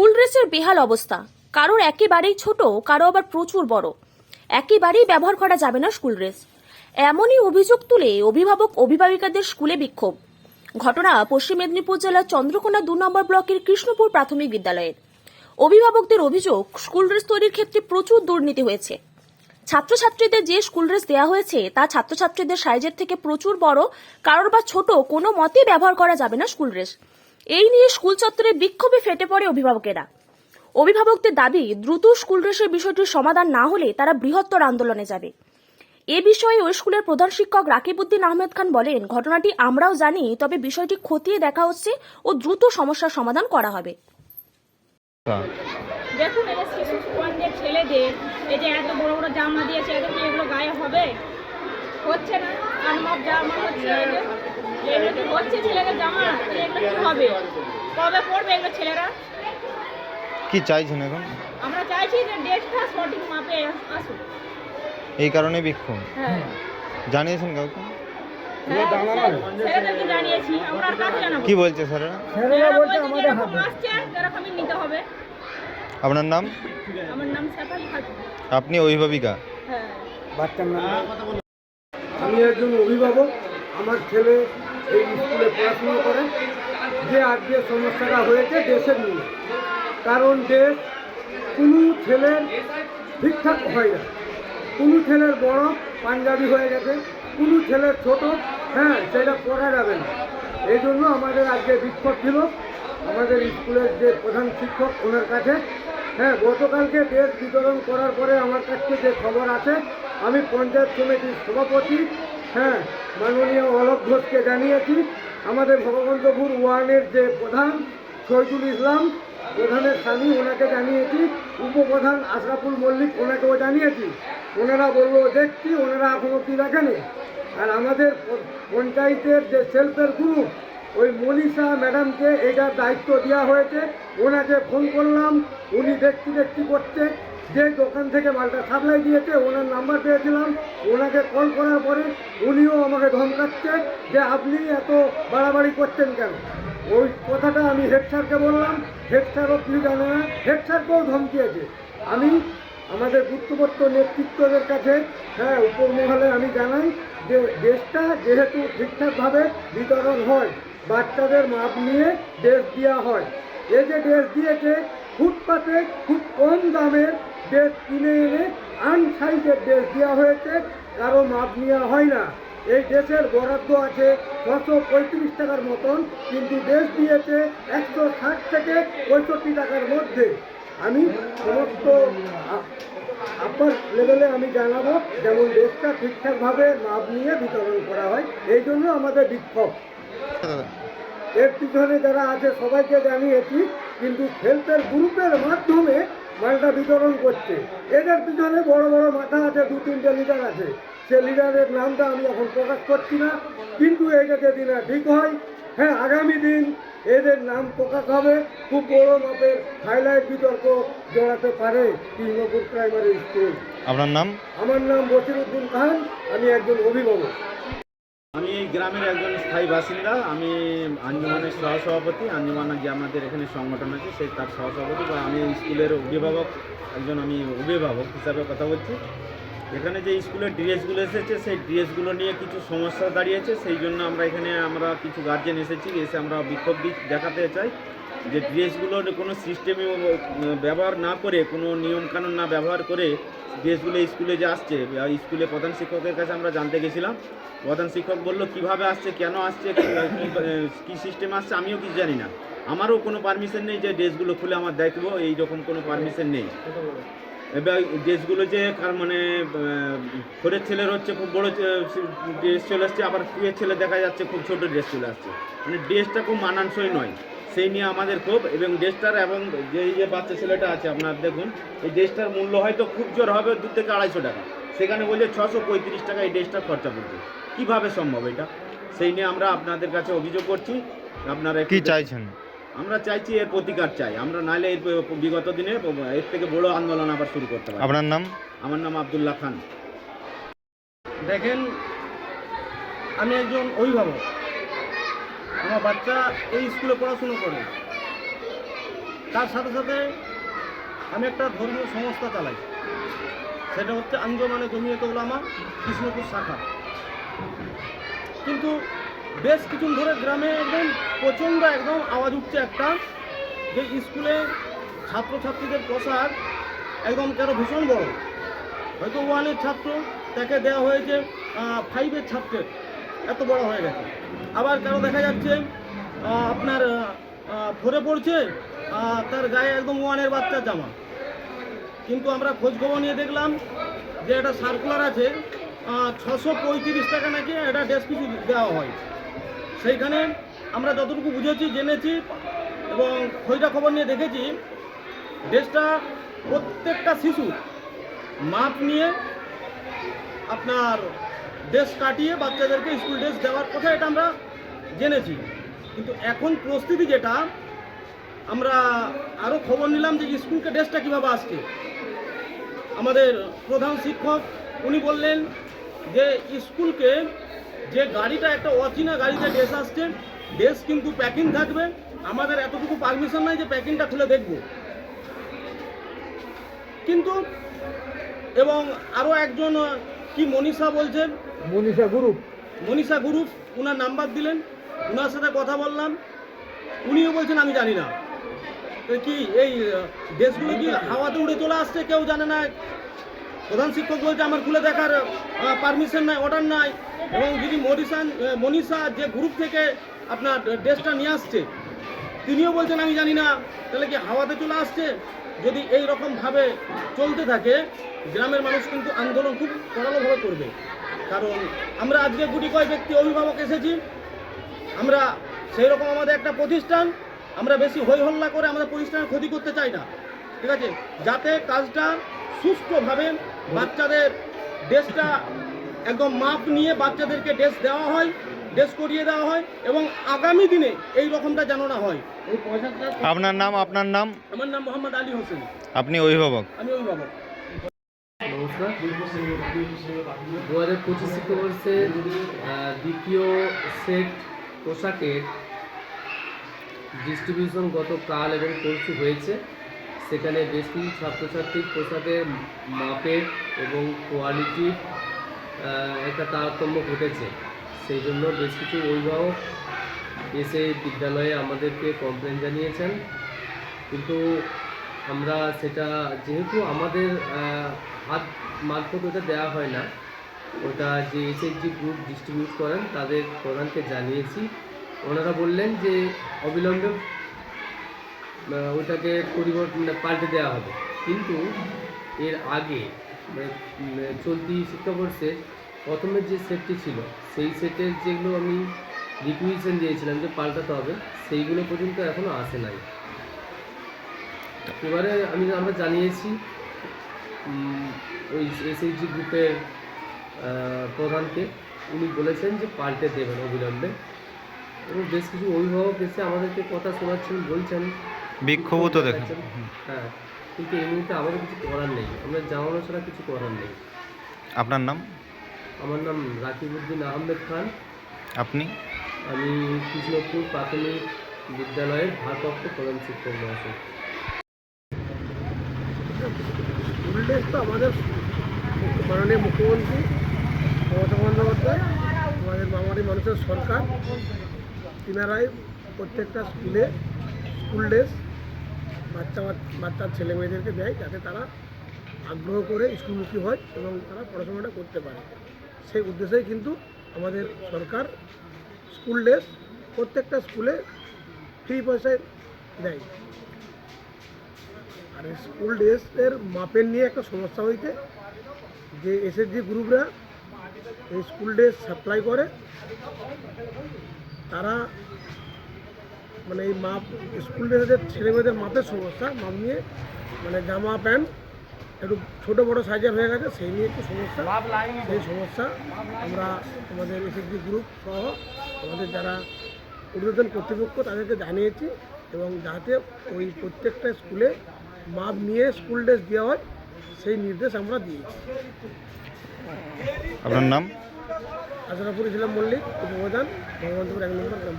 School ড্রেসের বেহাল অবস্থা। কারোর একেবারেই ছোট, কারও আবার প্রচুর বড়। একেবারেই ব্যবহার করা যাবে না স্কুল ড্রেস। এমনই অভিযোগ তুলে অভিভাবক, অভিভাবিকাদের স্কুলে বিক্ষোভ। ঘটনা পশ্চিম মেদিনীপুর জেলার চন্দ্রকোনা দু নম্বর ব্লকের কৃষ্ণপুর প্রাথমিক বিদ্যালয়ের। অভিভাবকদের অভিযোগ, স্কুল ড্রেস তৈরির ক্ষেত্রে প্রচুর দুর্নীতি হয়েছে। ছাত্রছাত্রীদের যে স্কুল ড্রেস দেওয়া হয়েছে, তা ছাত্রছাত্রীদের সাইজের থেকে প্রচুর বড়, কারোর বা ছোট কোনো মতেই ব্যবহার করা যাবে না স্কুল ড্রেস। এই নিয়ে স্কুল চত্বরে বিক্ষোভে ফেটে পড়ে অভিভাবকেরা। অভিভাবকদের দাবি, দ্রুত স্কুল ড্রেসের বিষয়টির সমাধান না হলে তারা বৃহত্তর আন্দোলনে যাবে। এ বিষয়ে ওই স্কুলের প্রধান শিক্ষক রাকিবউদ্দিন আহমেদ খান বলেন, ঘটনাটি আমরাও জানি, তবে বিষয়টি খতিয়ে দেখা হচ্ছে ও দ্রুত সমস্যার সমাধান করা হবে। দেখুন শিশু ছেলেদের, এই যে এত বড় বড় জামা দিয়েছে কি এগুলো গায়ে হবে? হচ্ছে না জামা হচ্ছে। এগুলো কি হচ্ছে ছেলেদের জামা? এগুলো কি হবে? কবে পড়বে এগুলো ছেলেরা? কি চাইছেন এখন? আমরা চাইছি যে ডেটটা সঠিক মাপে আসুক। এই কারণে বিক্ষোভ? হ্যাঁ। জানিয়েছেন কাউকে? হ্যাঁ, কি বলছে স্যারেরা? আপনার নাম? আপনি অভিভাবিকা? হ্যাঁ। আমি একজন অভিভাবক। আমার ছেলে এই স্কুলে পড়াশুনো করে। যে আজকে সমস্যাটা হয়েছে, দেশের নিয়ে কারণ দেশ কোনো ছেলের ঠিকঠাক হয় না। কোনো ছেলের বড় পাঞ্জাবি হয়ে গেছে, কোনো ছেলের ছোট হ্যাঁ সেটা পড়া যাবে না। এই জন্য আমাদের আজকে বিক্ষোভ ছিল। আমাদের স্কুলের যে প্রধান শিক্ষক, ওনার কাছে হ্যাঁ গতকালকে দেশ বিতরণ করার পরে আমার কাছে যে খবর আছে, আমি পঞ্চায়েত সমিতির সভাপতি হ্যাঁ মাননীয় অলোক ঘোষকে জানিয়েছি, আমাদের ভগবন্তপুর ওয়ানের যে প্রধান শহীদুল ইসলাম, প্রধানের স্বামী, ওনাকে জানিয়েছি, উপপ্রধান আশরাফুল মল্লিক ওনাকেও জানিয়েছি। ওনারা বলল, দেখছি, ওনারা এখনও কি রাখেনি আর আমাদের পঞ্চায়েতের যে সেলফের গ্রুপ ওই মনীষা ম্যাডামকে এটার দায়িত্ব দেওয়া হয়েছে। ওনাকে ফোন করলাম, উনি দেখছি দেখছি করছে। যে দোকান থেকে মালটা সাপ্লাই দিয়েছে, ওনার নাম্বার পেয়েছিলাম। ওনাকে কল করার পরে উনিও আমাকে ধমকাচ্ছে যে আপনি এত বাড়াবাড়ি করছেন কেন? ওই কথাটা আমি হেড স্যারকে বললাম। হেড স্যারও কি জানে না হেড স্যারকেও ধমকিয়েছে। আমি আমাদের গুরুত্বপূর্ণ নেতৃত্বদের কাছে হ্যাঁ উপর মহলে আমি জানাই যে দেশটা যেহেতু ঠিকঠাকভাবে বিতরণ হয়, বাচ্চাদের মাপ নিয়ে ড্রেস দেওয়া হয়। এই যে ড্রেস দিয়েছে, ফুটপাতে খুব কম দামের ড্রেস কিনে এনে আনসাইজের ড্রেস দেওয়া হয়েছে, কারও মাপ নেওয়া হয় না। এই দেশের বরাদ্দ আছে ছশো পঁয়ত্রিশ টাকার মতন, কিন্তু দেশ দিয়েছে একশো ষাট থেকে পঁয়ষট্টি টাকার মধ্যে। আমি সমস্ত আপার লেভেলে আমি জানাব যেমন দেশটা ঠিকঠাকভাবে মাপ নিয়ে বিতরণ করা হয়, এই জন্য আমাদের বিক্ষোভ। এর পিছনে যারা আছে, সবাইকে জানিয়েছি, কিন্তু হেলথের গ্রুপের মাধ্যমে মালটা বিতরণ করছে। এদের পিছনে বড় বড় মাথা আছে দু তিনটে লিডার আছে। সে লিডারের নামটা আমি এখন প্রকাশ করছি না কিন্তু এটা যদি না ঠিক হয় হ্যাঁ আগামী দিন এদের নাম প্রকাশ হবে। খুব বড় মাপের হাইলাইট বিতর্ক জড়াতে পারে কৃষ্ণপুর প্রাইমারি স্কুল আপনার নাম? আমার নাম বসিরুদ্দিন খান আমি একজন অভিভাবক। আমি গ্রামের একজন স্থায়ী বাসিন্দা। আমি আঞ্জুমানের সহসভাপতি। আঞ্জুমান যে আমাদের এখানে সংগঠন আছে সেই তার সহসভাপতি বা আমি স্কুলের অভিভাবক, একজন আমি অভিভাবক হিসাবে কথা বলছি। এখানে যে স্কুলের ড্রেসগুলো এসেছে, সেই ড্রেসগুলো নিয়ে কিছু সমস্যা দাঁড়িয়েছে। সেই জন্য আমরা এখানে আমরা কিছু গার্জেন এসেছি, এসে আমরা বিক্ষোভ দেখাতে চাই। যে ড্রেসগুলোর কোনো সিস্টেমে ব্যবহার না করে, কোনো নিয়মকানুন না ব্যবহার করে ড্রেসগুলো স্কুলে যে আসছে স্কুলে প্রধান শিক্ষকের কাছে আমরা জানতে গেছিলাম। প্রধান শিক্ষক বলল, কীভাবে আসছে, কেন আসছে, কি সিস্টেম আসছে, আমিও কিছু জানি না। আমারও কোনো পারমিশন নেই যে ড্রেসগুলো খুলে আমার দেখব এই রকম কোনো পারমিশন নেই। এবার ড্রেসগুলো যে কার মানে খোরের ছেলের হচ্ছে খুব বড় ড্রেস চলে আসছে, আবার কুয়ের ছেলে দেখা যাচ্ছে খুব ছোট ড্রেস চলে আসছে। মানে ড্রেসটা খুব মানানসই নয়। সেই নিয়ে আমাদের খুব এবং ড্রেসটার এবং যে যে বাচ্চা ছেলেটা আছে আপনার দেখুন এই ড্রেসটার মূল্য হয়তো খুব জোর হবে দু থেকে আড়াইশো টাকা। সেখানে বলছে ছশো পঁয়ত্রিশ টাকা এই ড্রেসটা খরচা পড়ছে কীভাবে সম্ভব এটা? সেই নিয়ে আমরা আপনাদের কাছে অভিযোগ করছি। আপনারা কি চাইছেন? আমরা চাইছি এর প্রতিকার চাই। আমরা নাহলে এর বিগত দিনে এর থেকে বড় আন্দোলন আবার শুরু করতে পারি। আপনার নাম? আমার নাম আবদুল্লাহ খান। দেখেন আমি একজন অভিভাবক। আমার বাচ্চা এই স্কুলে পড়াশুনো করে। তার সাথে সাথে আমি একটা ধর্মীয় সংস্থা চালাই। সেটা হচ্ছে আঞ্জমানে জমিয়ত উলামা, কৃষ্ণপুর শাখা। কিন্তু বেশ কিছুদিন ধরে গ্রামে একদম প্রচণ্ড একদম আওয়াজ উঠছে একটা, যে স্কুলে ছাত্রছাত্রীদের পোশাক একদম কেন ভীষণ বড়। হয়তো ওয়ানের ছাত্র, তাকে দেওয়া হয়েছে ফাইভের ছাত্রের। এত বড় হয়ে গেছে। আবার কারও দেখা যাচ্ছে আপনার ফোরে পড়ছে তার গায়ে একদম ওয়ানের বাচ্চার জামা। কিন্তু আমরা খোঁজ খবর নিয়ে দেখলাম যে এটা সার্কুলার আছে ছশো পঁয়ত্রিশ টাকা নাকি এটা ড্রেস পিছু দেওয়া হয়। সেইখানে আমরা যতটুকু বুঝেছি, জেনেছি এবং খোঁজটা খবর নিয়ে দেখেছি ড্রেসটা প্রত্যেকটা শিশু মাপ নিয়ে আপনার ড্রেস কাটিয়ে বাচ্চাদেরকে স্কুল ড্রেস দেওয়ার কথা এটা আমরা জেনেছি। কিন্তু এখন পরিস্থিতি যেটা, আমরা আরও খবর নিলাম যে স্কুলকে ড্রেসটা কীভাবে আসছে। আমাদের প্রধান শিক্ষক, উনি বললেন যে স্কুলকে যে গাড়িটা, একটা অচেনা গাড়িতে ড্রেস আসছে, ড্রেস কিন্তু প্যাকিং থাকবে। আমাদের এতটুকু পারমিশন নাই যে প্যাকিংটা খুলে দেখব। কিন্তু, এবং আরও একজন, কি মনীষা বলছেন মনীষা গ্রুপ। মনীষা গুরু ওনার নাম্বার দিলেন ওনার সাথে কথা বললাম। উনিও বলছেন, আমি জানি না। কি, এই দেশগুলো কি হাওয়াতে উড়ে চলে আসছে, কেউ জানে না। প্রধান শিক্ষক বলছে, আমার খুলে দেখার পারমিশন নাই অর্ডার নাই। এবং যদি মনীষা মনীষা যে গ্রুপ থেকে আপনার ড্রেসটা নিয়ে আসছে, তিনিও বলছেন, আমি জানি না। তাহলে কি হাওয়াতে চলে আসছে? যদি এই রকমভাবে চলতে থাকে, গ্রামের মানুষ কিন্তু আন্দোলন খুব সরলভাবে করবে। কারণ আমরা আজকে গুটি কয় ব্যক্তি অভিভাবক এসেছি। আমরা সেই রকম আমাদের একটা প্রতিষ্ঠান আমরা বেশি হই হল্লা করে আমাদের প্রতিষ্ঠানের ক্ষতি করতে চাই না। ঠিক আছে? যাতে কাজটা সুষ্ঠুভাবে বাচ্চাদের ড্রেসটা একদম মাপ নিয়ে বাচ্চাদেরকে ড্রেস দেওয়া হয় ড্রেস করিয়ে দেওয়া হয় এবং আগামী দিনে এই রকমটা যেন না হয়। আপনার নাম আপনার নাম? আমার নাম মোহাম্মদ আলী হোসেন। আপনি অভিভাবক? আমি অভিভাবক। নমস্কার। দু হাজার পঁচিশ শিক্ষাবর্ষের দ্বিতীয় সেট পোশাকের ডিস্ট্রিবিউশন গতকাল এবং পরশু হয়েছে। সেখানে বেশ কিছু ছাত্রছাত্রীর পোশাকের মাপের এবং কোয়ালিটির একটা তারতম্য ঘটেছে। সেই জন্য বেশ কিছু অভিভাবক এসে বিদ্যালয়ে আমাদেরকে কমপ্লেন জানিয়েছেন। কিন্তু আমরা সেটা যেহেতু আমাদের হাত মারফত ওটা দেওয়া হয় না, ওটা যে এসএইচজি গ্রুপ ডিস্ট্রিবিউট করেন, তাদের প্রধানকে জানিয়েছি। ওনারা বললেন যে অবিলম্বে ওটাকে পরিবর্তন, পাল্টে দেওয়া হবে। কিন্তু এর আগে মানে চলতি শিক্ষাবর্ষে প্রথমের যে সেটটি ছিল, সেই সেটের যেগুলো আমি রিকুইশন দিয়েছিলাম যে পাল্টাতে হবে, সেইগুলো পর্যন্ত এখনও আসে নাই। এবারে আমি আমরা জানিয়েছি ওই এসএইচজি গ্রুপের প্রধানকে। উনি বলেছেন যে পাল্টে দেবেন অবিলম্বে। এবং বেশ কিছু অভিভাবক এসে আমাদেরকে কথা শোনাচ্ছেন বলছেন। বিক্ষোভ তো দেখেন। হ্যাঁ কিন্তু এই মুহূর্তে আমাদের কিছু করার নেই। আমরা জানানো ছাড়া কিছু করার নেই। আপনার নাম? আমার নাম রাকিবউদ্দিন আহমেদ খান। আপনি? আমি কৃষ্ণপুর প্রাথমিক বিদ্যালয়ের ভারপ্রাপ্ত প্রধান শিক্ষক মহাশয়। ড্রেস তো আমাদের মাননীয় মুখ্যমন্ত্রী মমতা বন্দ্যোপাধ্যায়, আমাদের বাঙালি মানুষের সরকার তিনারাই প্রত্যেকটা স্কুলে, স্কুল ড্রেস বাচ্চা বাচ্চার ছেলে মেয়েদেরকে দেয় যাতে তারা আগ্রহ করে স্কুলমুখী হয় এবং তারা পড়াশোনাটা করতে পারে। সেই উদ্দেশ্যেই কিন্তু আমাদের সরকার স্কুল ড্রেস প্রত্যেকটা স্কুলে ফ্রি পয়সায় দেয়। আর স্কুল ড্রেসের মাপের নিয়ে একটা সমস্যা হয়েছে। যে এসএসজি গ্রুপরা এই স্কুল ড্রেস সাপ্লাই করে। তারা মানে এই মাপ, স্কুল ড্রেসের ছেলেমেয়েদের মাপের সমস্যা, মাপ নিয়ে মানে জামা, প্যান্ট একটু ছোটো, বড়ো সাইজের হয়ে গেছে, সেই নিয়ে একটু সমস্যা। সেই সমস্যা আমরা আমাদের এসএসজি গ্রুপ সহ আমাদের যারা ঊর্ধ্বতন কর্তৃপক্ষ তাদেরকে জানিয়েছি এবং যাতে ওই প্রত্যেকটা স্কুলে মাপ নিয়ে স্কুল ড্রেস দেওয়া হয় সেই নির্দেশ আমরা দিয়েছি আপনার নাম আশরাফুল ইসলাম মল্লিক উপপ্রধান ভগবন্তপুর এক নম্বর গ্রাম।